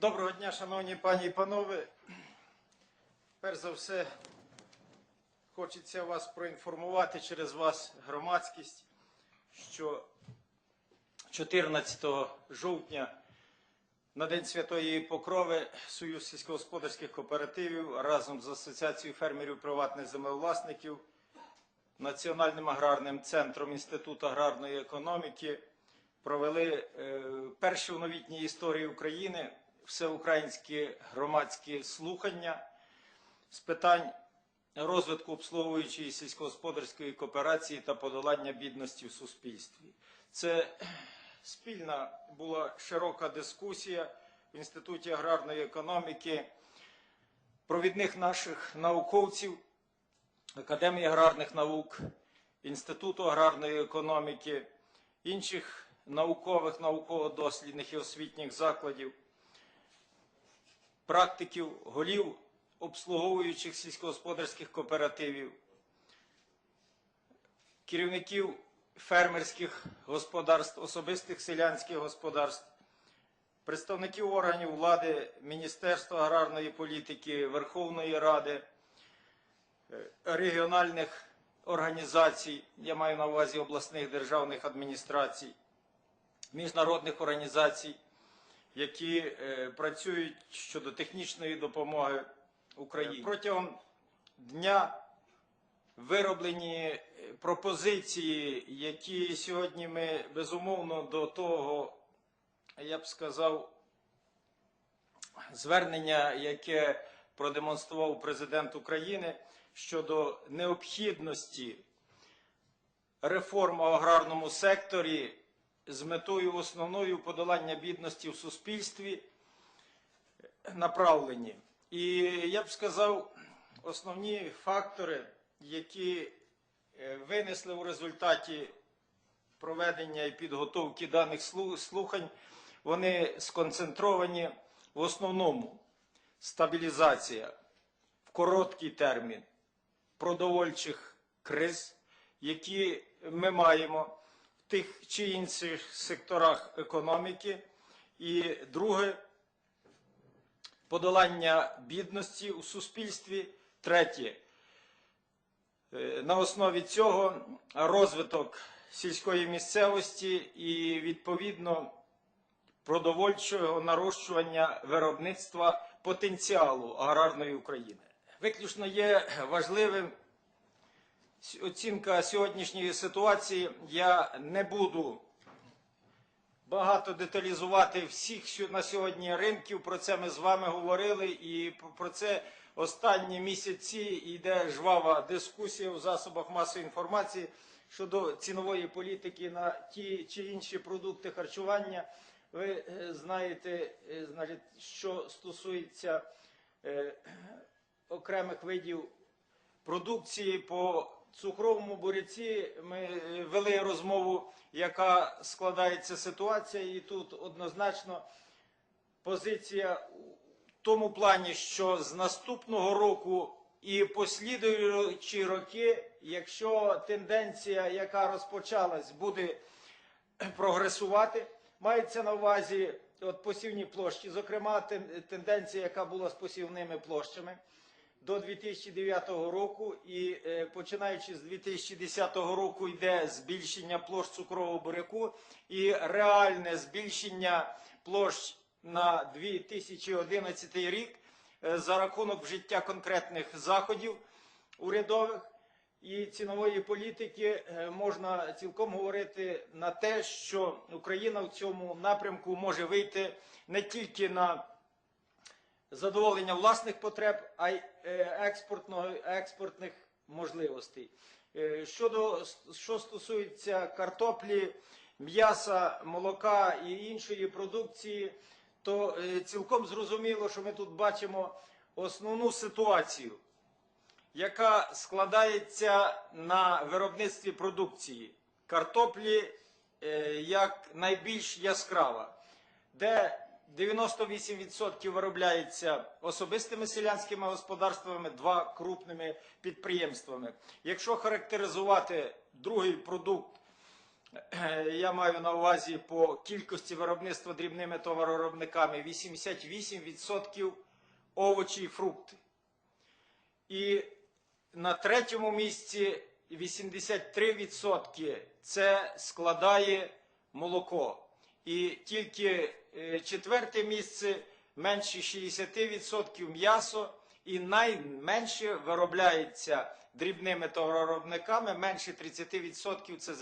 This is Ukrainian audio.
Доброго дня, шановні пані і панове. Перш за все, хочеться вас проінформувати через вас громадськість, що 14 жовтня на День Святої Покрови Союз сільськогосподарських кооперативів разом з Асоціацією фермерів приватних землевласників, Національним аграрним центром Інституту аграрної економіки провели е, перші в новітній історії України всеукраїнські громадські слухання з питань розвитку обслуговуючої сільськогосподарської кооперації та подолання бідності в суспільстві. Це спільна була широка дискусія в Інституті аграрної економіки провідних наших науковців, Академії аграрних наук, Інституту аграрної економіки, інших наукових, науково-дослідних і освітніх закладів, практиків, голів обслуговуючих сільськогосподарських кооперативів, керівників фермерських господарств, особистих селянських господарств, представників органів влади, Міністерства аграрної політики, Верховної Ради, е, регіональних організацій, я маю на увазі обласних державних адміністрацій, міжнародних організацій, які е, працюють щодо технічної допомоги Україні. Протягом дня вироблені е, пропозиції, які сьогодні ми безумовно до того, я б сказав, звернення, яке продемонстрував президент України щодо необхідності реформ у аграрному секторі з метою основною подолання бідності в суспільстві направлені. І я б сказав, основні фактори, які е, винесли у результаті проведення і підготовки даних слухань, вони сконцентровані в основному стабілізація в короткий термін продовольчих криз, які ми маємо в тих чи інших секторах економіки. І друге подолання бідності у суспільстві. Третє. Е, На основі цього розвиток сільської місцевості і відповідно продовольчого нарощування виробництва потенціалу аграрної України. Виключно є важливим оцінка сьогоднішньої ситуації. Я не буду багато деталізувати всіх на сьогодні ринків. Про це ми з вами говорили, і про- це останні місяці йде жвава дискусія у засобах масової інформації щодо цінової політики на ті чи інші продукти харчування. Ви е, знаєте, е, що стосується е, окремих видів продукції по цукровому буряці ми е, вели розмову, яка складається ситуація, і тут однозначно позиція в тому плані, що з наступного року і послідуючі роки, якщо тенденція, яка розпочалась, буде прогресувати, мається на увазі от посівні площі, зокрема тенденція, яка була з посівними площами до 2009 року, і е, починаючи з 2010 року йде збільшення площ цукрового буряку і реальне збільшення площ на 2011 рік е, за рахунок вжиття конкретних заходів урядових і цінової політики е, можна цілком говорити на те, що Україна в цьому напрямку може вийти не тільки на задоволення власних потреб, а й е, експортних можливостей. Е, Щодо що стосується картоплі, м'яса, молока і іншої продукції, то е, цілком зрозуміло, що ми тут бачимо основну ситуацію, яка складається на виробництві продукції картоплі як найбільш яскрава, де 98% виробляється особистими селянськими господарствами, два крупними підприємствами. Якщо характеризувати другий продукт Е, Я маю на увазі по кількості виробництва дрібними товаровиробниками 88% овочі і фрукти. І на третьому місці 83% це складає молоко. І тільки е, четверте місце менше 60% м'ясо. І найменше виробляється дрібними товаровиробниками, менше 30% це